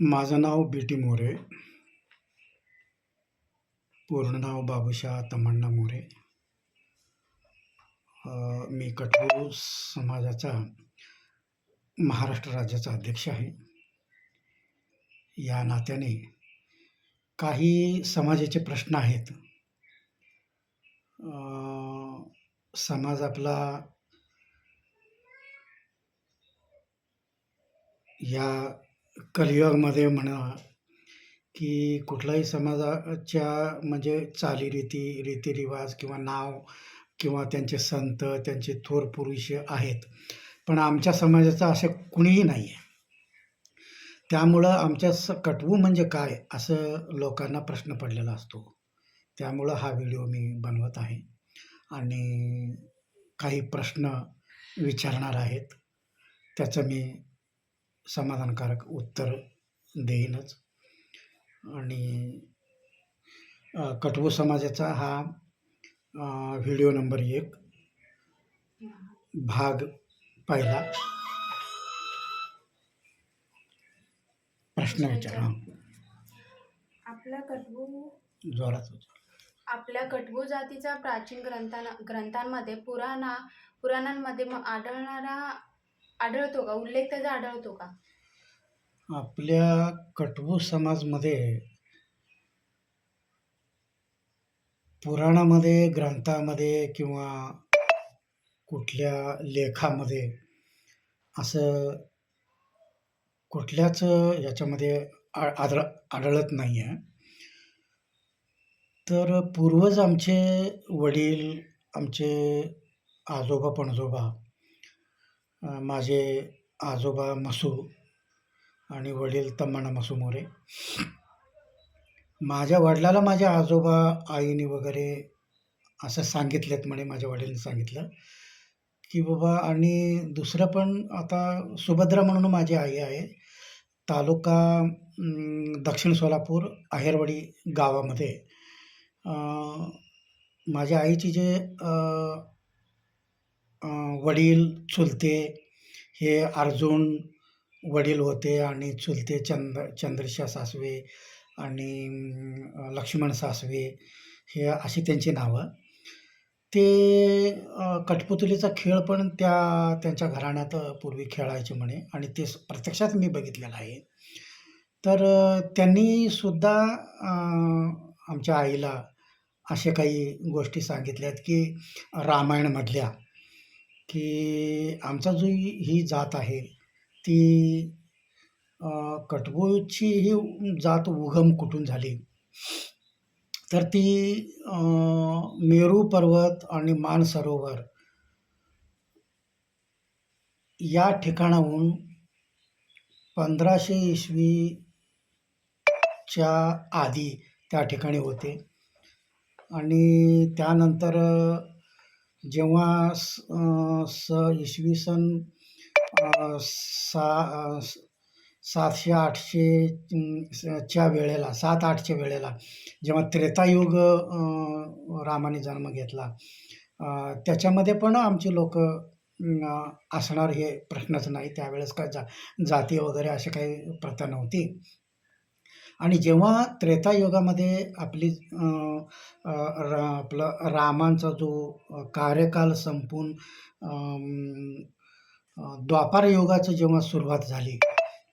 माझं नाव बी टी मोरे. पूर्ण नाव बाबूशा तमण्णा मोरे. मी कठोर समाजाचा महाराष्ट्र राज्याचा अध्यक्ष आहे. या नात्याने काही समाजाचे प्रश्न आहेत. समाज आपला या कलियुगमध्ये म्हणा की कुठलाही समाजाच्या म्हणजे चालीरीती रीतिरिवाज किंवा नाव किंवा त्यांचे संत त्यांचे थोर पुरुष आहेत. पण आमच्या समाजाचं असं कुणीही नाही आहे त्यामुळं आमच्या स कटवू म्हणजे काय असं लोकांना प्रश्न पडलेला असतो. त्यामुळं हा व्हिडिओ मी बनवत आहे. आणि काही प्रश्न विचारणार आहेत. त्याचं मी समाधानकारक उत्तर देईनच. आणि कटवू समाजाचा हा व्हिडिओ नंबर एक भाग पहिला. प्रश्न विचार आपल्या कटबू जोरात. आपल्या कटबू जातीच्या प्राचीन ग्रंथां ग्रंथांमध्ये पुराणा पुराणांमध्ये आढळणारा आढळतो का? उल्लेख त्याचा आढळतो का? आपल्या कटवू समाजमध्ये पुराणामध्ये ग्रंथामध्ये किंवा कुठल्या लेखामध्ये असं कुठल्याच याच्यामध्ये आ आढळ आढळत नाही आहे. तर पूर्वज आमचे वडील आमचे आजोबा पणजोबा माझे आजोबा मसू आणि वडील तम्माना मसू मोरे. माझ्या वडिलाला माझ्या आजोबा आईने वगैरे असं सांगितलेत म्हणे माझ्या वडिलांनी सांगितलं की बाबा आणि दुसरं पण आता सुभद्रा म्हणून माझी आई आहे. तालुका दक्षिण सोलापूर आहेरवाडी गावामध्ये. माझ्या आईची जे वडील चुलते हे अर्जुन वडील होते आणि चुलते चंद चंद्रशा सासवे आणि लक्ष्मण सासवे हे अशी त्यांची नावं. ते कठपुतलीचा खेळ पण त्या त्यांच्या घराण्यात पूर्वी खेळायचे म्हणे आणि ते प्रत्यक्षात मी बघितलेलं आहे. तर त्यांनी सुद्धा आमच्या आईला अशा काही गोष्टी सांगितल्यात की रामायणमधल्या की आमचा जो ही ही जात आहे ती अं, कटबूची ही जात उगम कुठून झाली? तर ती मेरू पर्वत आणि मानसरोवर या ठिकाणाहून पंधराशे इसवीच्या आधी त्या ठिकाणी होते. आणि त्यानंतर जेव्हा स स इसवी सन सा सातशे आठशे च्या वेळेला सात आठच्या वेळेला जेव्हा त्रेतायुग रामाने जन्म घेतला त्याच्यामध्ये पण आमची लोक असणार हे प्रश्नच नाही. त्यावेळेस काय जा जाती वगैरे अशी काही प्रथा नव्हती. आणि जेव्हा त्रेतायुगामध्ये आपली रा आपलं रामांचा जो कार्यकाल संपून द्वापार युगाचं जेव्हा सुरुवात झाली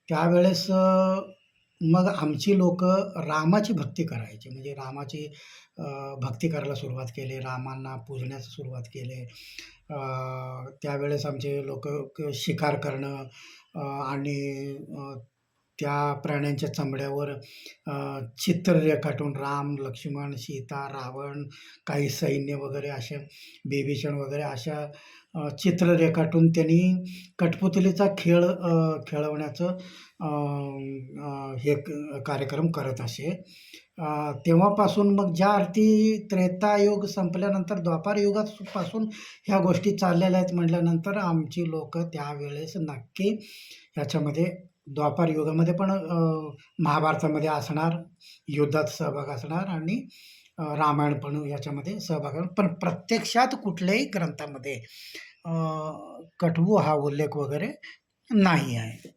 त्यावेळेस मग आमची लोक रामाची भक्ती करायची. म्हणजे रामाची भक्ती करायला सुरुवात केली रामांना पूजण्यास सुरुवात केली. त्यावेळेस आमचे लोक शिकार करणं आणि त्या प्राण्यांच्या चामड्यावर चित्र रेखाटून राम लक्ष्मण सीता रावण काही सैन्य वगैरे अशा बिभीषण वगैरे अशा चित्र रेखाटून त्यांनी कठपुतलीचा खेळ खेळवण्याचं हे क- कार्यक्रम करत असे. तेव्हापासून मग ज्या अर्थी त्रेतायुग संपल्यानंतर द्वापार युगापासून ह्या गोष्टी चाललेल्या आहेत म्हटल्यानंतर आमची लोक त्यावेळेस नक्की ह्याच्यामध्ये द्वापार युगामध्ये पण महाभारतामध्ये असणार युद्धात सहभाग असणार आणि रामायण पण याच्यामध्ये सहभाग पण प्रत्यक्षात कुठल्याही ग्रंथामध्ये कटवू हा उल्लेख वगैरे नाही आहे.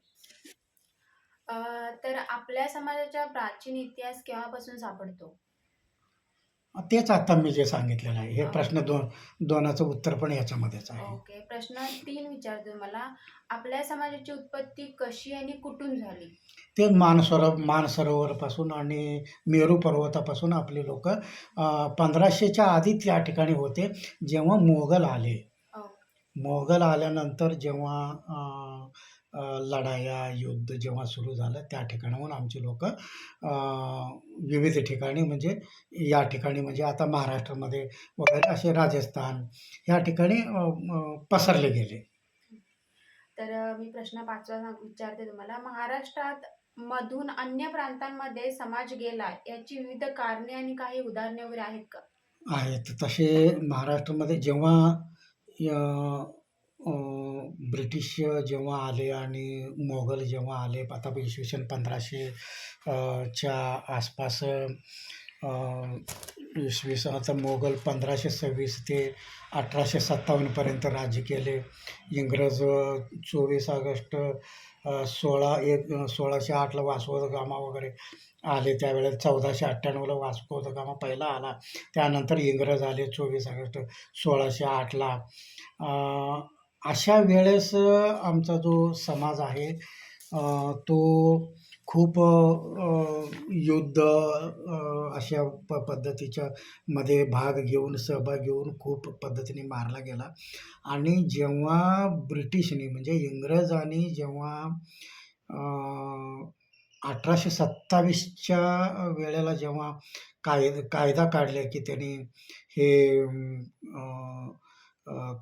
तर आपल्या समाजाचा प्राचीन इतिहास केव्हापासून सापडतो? तेच आता मी जे सांगितलेलं आहे. हे प्रश्न दोन दोनाचं उत्तर पण याच्यामध्येच आहे. ओके. प्रश्न तीन विचारतो मला. आपल्या समाजाची उत्पत्ती कशी आणि कुठून झाली? ते मानसरोवर मानसरोवरपासून आणि मेरू पर्वतापासून आपले लोक पंधराशेच्या आधी त्या ठिकाणी होते जेव्हा मोगल आले. ओके. मोगल आल्यानंतर जेव्हा लढाया युद्ध जेव्हा सुरू झालं त्या ठिकाणाहून आमचे लोक विविध ठिकाणी म्हणजे या ठिकाणी म्हणजे आता महाराष्ट्रामध्ये वगैरे असे राजस्थान या ठिकाणी पसरले गेले. तर मी प्रश्न पाचवा विचारते तुम्हाला. महाराष्ट्रात मधून अन्य प्रांतांमध्ये समाज गेला याची विविध कारणे आणि काही उदाहरणे वगैरे आहेत का? आहेत. तसे महाराष्ट्रामध्ये जेव्हा ब्रिटिश जेव्हा आले आणि मोगल जेव्हा आले आता इसवी सन पंधराशे च्या आसपास इसवी सन आता मोगल पंधराशे सव्वीस ते अठराशे सत्तावन्नपर्यंत राज्य केले. इंग्रज चोवीस ऑगस्ट सोळा एक सोळाशे आठला वास्को गामा वगैरे आले. त्यावेळेस चौदाशे अठ्ठ्याण्णवला वास्को द गामा पहिला आला. त्यानंतर इंग्रज आले चोवीस ऑगस्ट सोळाशे आठला अशा वेळेस आमचा जो समाज आहे तो खूप युद्ध अशा प पद्धतीच्या मध्ये भाग घेऊन सहभाग घेऊन खूप पद्धतीने मारला गेला. आणि जेव्हा ब्रिटिशने म्हणजे इंग्रजांनी जेव्हा अठराशे सत्तावीसच्या वेळेला जेव्हा कायद कायदा काढला की त्यांनी हे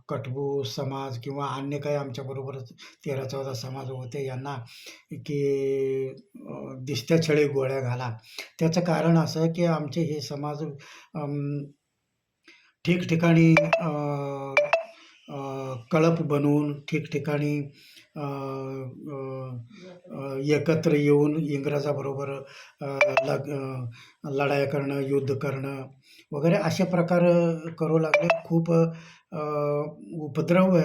कटबू समाज किंवा अन्य काही आमच्याबरोबरच तेरा चौदा समाज होते यांना की दिसत्या छळी गोळ्या घाला. त्याचं कारण असं की आमचे हे समाज ठिकठिकाणी कळप बनवून ठिकठिकाणी एकत्र येऊन इंग्रजाबरोबर लग लढाया करणं युद्ध करणं वगैरे असे प्रकार करू लागले. खूप उपद्रव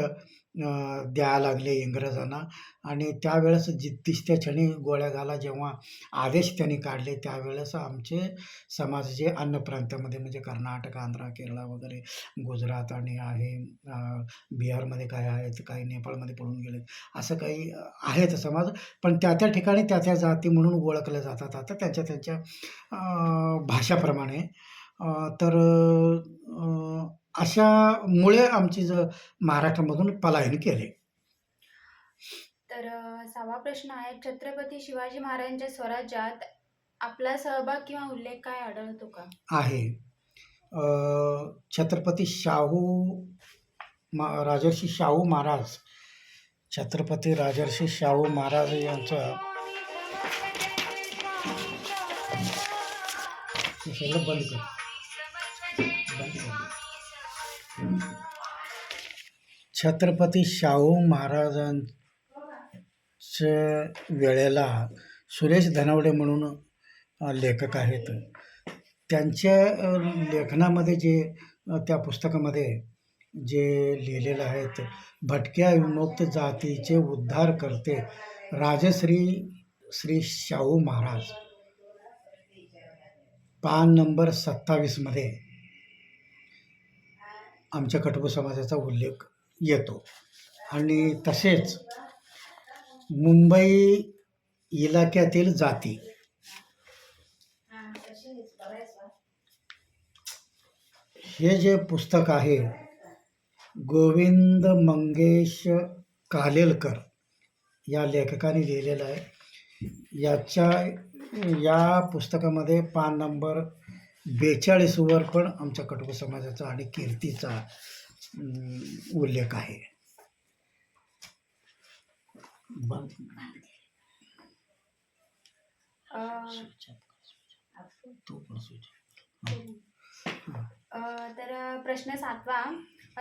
द्यायला लागले इंग्रजांना. आणि त्यावेळेस जी दिसत्या क्षणी गोळ्या घाला जेव्हा आदेश त्यांनी काढले त्यावेळेस आमचे समाज जे अन्य प्रांतामध्ये म्हणजे कर्नाटक आंध्र केरळ वगैरे गुजरात आणि आहे बिहारमध्ये काय आहेत काही नेपाळमध्ये पळून गेले असं काही आहेत समाज. पण त्या त्या ठिकाणी त्या त्या जाती म्हणून ओळखल्या जातात. आता त्यांच्या त्यांच्या भाषाप्रमाणे तर अशामुळे आमची ज महाराष्ट्रामधून पलायन केले. तर सहावा प्रश्न आहे छत्रपती शिवाजी महाराजांच्या स्वराज्यात आपला सहभाग किंवा उल्लेख काय आढळतो का? आहे. छत्रपती शाहू मा राजर्षी शाहू महाराज छत्रपती राजर्षी शाहू महाराज यांचं बंद कर. छत्रपती शाहू महाराजांच्या वेळेला सुरेश धनावडे म्हणून लेखक आहेत. त्यांच्या लेखनामध्ये जे त्या पुस्तकामध्ये जे लिहिलेलं आहेत भटक्या विमुक्त जातीचे उद्धार करते राजश्री श्री शाहू महाराज. पान नंबर सत्तावीसमध्ये आमच्या कटबू समाजाचा उल्लेख येतो. आणि तसेच मुंबई इलाक्यातील जाती. हे जे पुस्तक आहे गोविंद मंगेश कालेलकर या लेखकाने लिहिलेलं आहे. याच्या या पुस्तकामध्ये पान नंबर बेचाळीसवर पण आमच्या कटुंब समाजाचा आणि कीर्तीचा उल्लेख आहे. तर प्रश्न सातवा.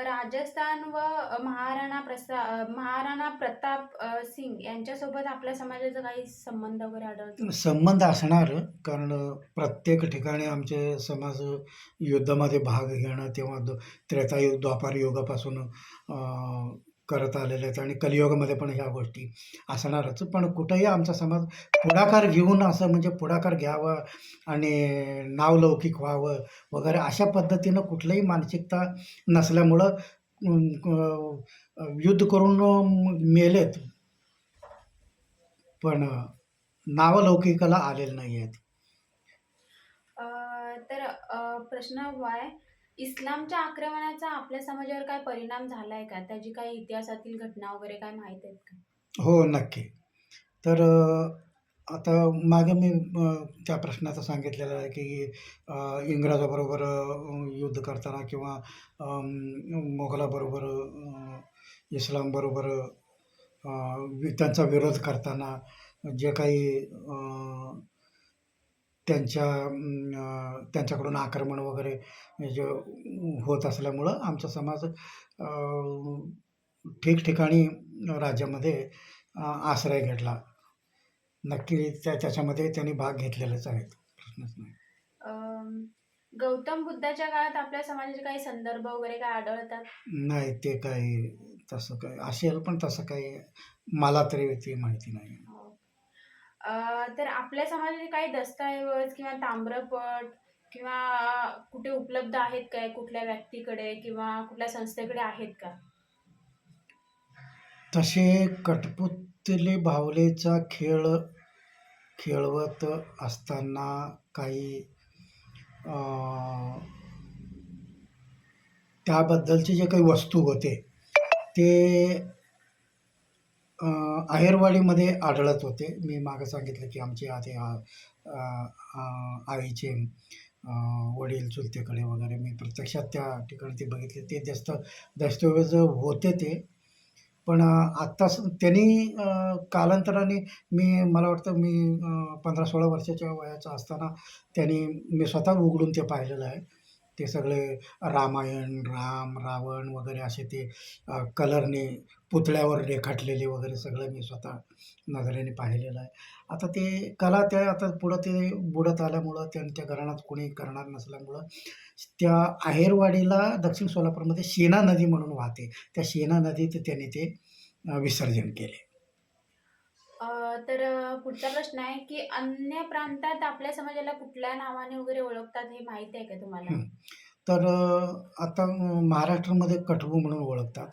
राजस्थान व महाराणा प्रसा महाराणा प्रताप सिंग यांच्यासोबत आपल्या समाजाचा काही संबंध वगैरे आढळतो? संबंध असणार कारण प्रत्येक ठिकाणी आमचे समाज युद्धामध्ये भाग घेणं तेव्हा द त्रेतायुग द्वापार युगापासून करत आलेले आहेत आणि कलियुगामध्ये पण ह्या गोष्टी असणारच. पण कुठंही आमचा समाज पुढाकार घेऊन असं म्हणजे पुढाकार घ्यावं आणि नावलौकिक व्हावं वगैरे अशा पद्धतीनं कुठलंही मानसिकता नसल्यामुळं युद्ध करून मेलेत. पण नावलौकिकाला आलेले नाही आहेत तर प्रश्न आहे इस्लामच्या आक्रमणाचा आपल्या समाजावर काय परिणाम झालाय का? त्याची काही इतिहासातील घटना वगैरे काय माहीत आहेत का? हो नक्की. तर आता मागे मी त्या प्रश्नाचं सांगितलेलं आहे की इंग्रजाबरोबर युद्ध करताना किंवा मोगलाबरोबर इस्लामबरोबर त्यांचा विरोध करताना जे काही त्यांच्या त्यांच्याकडून आक्रमण वगैरे जे होत असल्यामुळं आमचा समाज ठिकठिकाणी राज्यामध्ये आश्रय घेतला. नक्की त्या त्याच्यामध्ये त्यांनी भाग घेतलेलेच आहेत प्रश्नच नाही. गौतम बुद्धाच्या काळात आपल्या समाजाचे काही संदर्भ वगैरे काय आढळतात? नाही ते काही तसं काही असेल पण तसं काही मला तरी ती माहिती नाही. तर आपल्या समाजाचे काही दस्तऐवज किंवा ताम्रपट किंवा कुठे उपलब्ध आहेत काय? कुठल्या व्यक्तीकडे किंवा कुठल्या संस्थेकडे आहेत का? तसे कठपुतले भावलेचा खेळ खेळवत असताना काही त्याबद्दलचे जे काही वस्तू होते ते आहेरवाडीमध्ये आढळत होते. मी मागं सांगितलं की आमचे आधी आईचे वडील चुलतेकडे वगैरे मी प्रत्यक्षात त्या ठिकाणी ते बघितले. ते दस्त दस्तऐवज होते ते. पण आत्ता स- त्यांनी कालांतराने मी मला वाटतं मी पंधरा सोळा वर्षाच्या वयाचा असताना त्यांनी मी स्वतः उघडून ते पाहिलेलं आहे. ते सगळे रामायण राम रावण वगैरे असे ते कलरने पुतळ्यावर रेखाटलेले वगैरे सगळं मी स्वतः नजरेने पाहिलेलं आहे. आता ते कला त्या आता पुढं ते बुडत आल्यामुळं त्यांच्या घराण्यात कोणी करणार नसल्यामुळं त्या आहेरवाडीला दक्षिण सोलापूरमध्ये शेना नदी म्हणून वाहते. त्या शेना नदीत त्यांनी ते विसर्जन केले. तर पुढचा प्रश्न आहे की अन्य प्रांतात आपल्या समाजाला कुठल्या नावाने वगैरे ओळखतात हे माहिती आहे का तुम्हाला. तर आता महाराष्ट्रामध्ये कठबू म्हणून ओळखतात.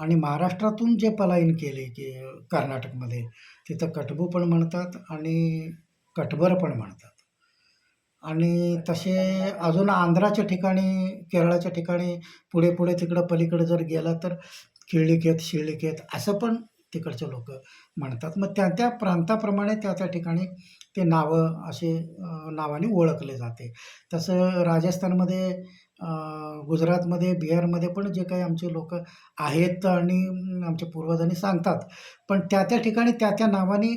आणि महाराष्ट्रातून जे पलायन केले की कर्नाटकमध्ये तिथं कटबू पण म्हणतात आणि कटबर पण म्हणतात. आणि तसे अजून आंध्राच्या ठिकाणी केरळाच्या ठिकाणी पुढे पुढे तिकडं पलीकडे जर गेला तर किळिकेत शिळिकेत असं पण तिकडचे लोक म्हणतात. मग त्या त्या प्रांताप्रमाणे त्या त्या ठिकाणी ते नावं असे नावाने ओळखले जाते. तसं राजस्थानमध्ये गुजरातमध्ये बिहारमध्ये पण जे काही आमचे लोक आहेत आणि आमच्या पूर्वजांनी सांगतात. पण त्या त्या ठिकाणी त्या त्या नावाने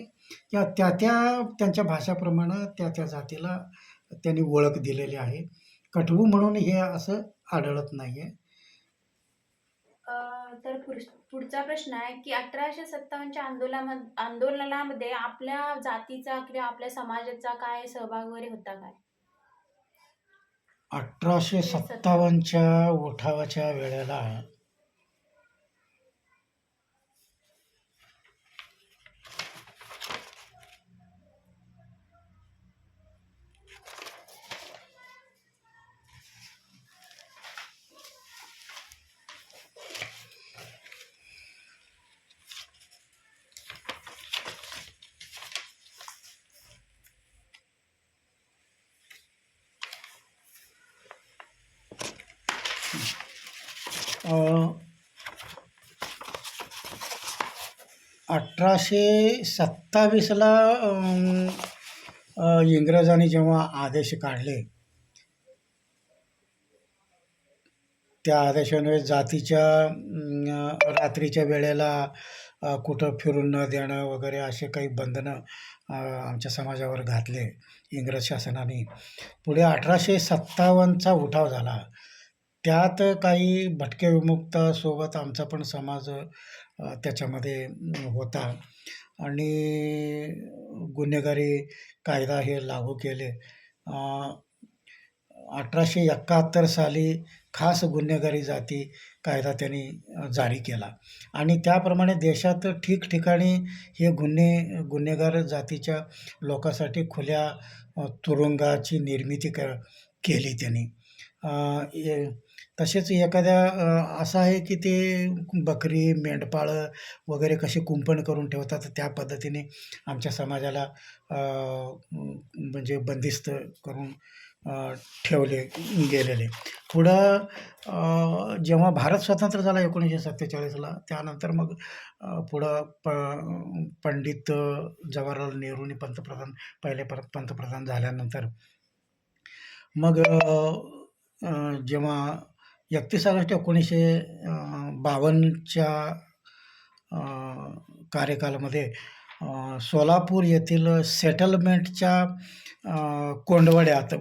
किंवा त्या त्या त्यांच्या भाषाप्रमाणे त्या त्या जातीला त्यांनी ओळख दिलेली आहे. कटवू म्हणून हे असं आढळत नाही आहे तर पुढचा प्रश्न आहे की अठराशे सत्तावन्नच्या आंदोलनामध्ये आंदोलनामध्ये आपल्या जातीचा किंवा आपल्या समाजाचा काय सहभाग वगैरे होता काय? अठराशे सत्तावन्नच्या उठावाच्या वेळेला अठराशे सत्तावीसला इंग्रजांनी जेव्हा आदेश काढले त्या आदेशाने जातीच्या रात्रीच्या वेळेला कुठं फिरून न देणं वगैरे असे काही बंधनं आमच्या समाजावर घातले इंग्रज शासनाने. पुढे अठराशे सत्तावन्नचा उठाव झाला. त्यात काही भटके विमुक्तासोबत आमचा पण समाज त्याच्यामध्ये होता. आणि गुन्हेगारी कायदा हे लागू केले. अठराशे एकाहत्तर साली खास गुन्हेगारी जाती कायदा त्यांनी जारी केला. आणि त्याप्रमाणे देशात ठिकठिकाणी हे गुन्हे गुन्हेगार जातीच्या लोकांसाठी खुल्या तुरुंगाची निर्मिती क केली त्यांनी. ए तसेच एखाद्या असं आहे की ते बकरी मेंढपाळं वगैरे कसे कुंपण करून ठेवतात त्या पद्धतीने आमच्या समाजाला म्हणजे बंदिस्त करून ठेवले गेलेले. पुढं जेव्हा भारत स्वतंत्र झाला एकोणीसशे सत्तेचाळीसला त्यानंतर मग पुढं प पंडित जवाहरलाल नेहरूंनी पंतप्रधान पहिले पर पंतप्रधान झाल्यानंतर मग जेव्हा एकतीस ऑगस्ट एकोणीसशे बावन्नच्या कार्यकालामध्ये सोलापूर येथील सेटलमेंटच्या कोंडवड्यात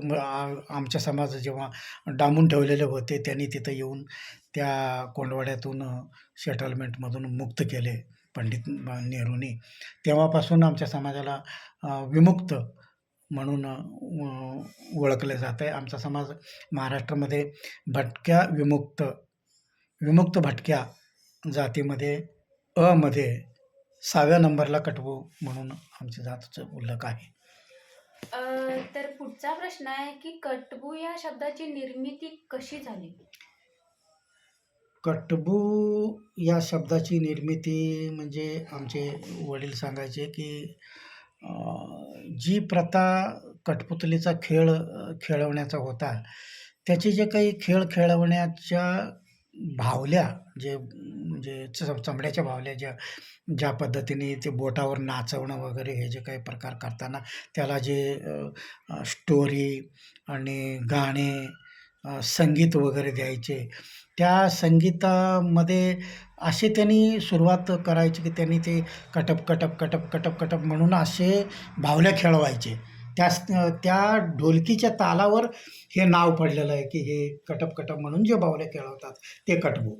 आमच्या समाज जेव्हा डांबून ठेवलेले होते त्यांनी तिथं येऊन त्या कोंडवाड्यातून सेटलमेंटमधून मुक्त केले पंडित नेहरूंनी. तेव्हापासून आमच्या समाजाला विमुक्त म्हणून ओळखलं जातं. आहे आमचा समाज महाराष्ट्रामध्ये भटक्या विमुक्त विमुक्त भटक्या जातीमध्ये अ मध्ये सहाव्या नंबरला कटबू म्हणून आमच्या जातीचं उल्लेख आहे. अ, तर पुढचा प्रश्न आहे की कटबू या शब्दाची निर्मिती कशी झाली? कटबू या शब्दाची निर्मिती म्हणजे आमचे वडील सांगायचे की जी प्रथा कठपुतलीचा खेळ खेळवण्याचा होता त्याचे जे काही खेळ खेळवण्याच्या भावल्या जे म्हणजे च चमड्याच्या भावल्या ज्या ज्या पद्धतीने ते बोटावर नाचवणं वगैरे हे जे काही प्रकार करताना त्याला जे स्टोरी आणि गाणे संगीत वगैरे द्यायचे. त्या संगीतामध्ये असे त्यांनी सुरुवात करायची की त्यांनी ते कटप कटप कटप कटप कटप म्हणून असे भावल्या खेळवायचे. त्यास त्या ढोलकीच्या तालावर हे नाव पडलेलं आहे की हे कटप कटप म्हणून जे बाहुल्या खेळवतात ते कटबू.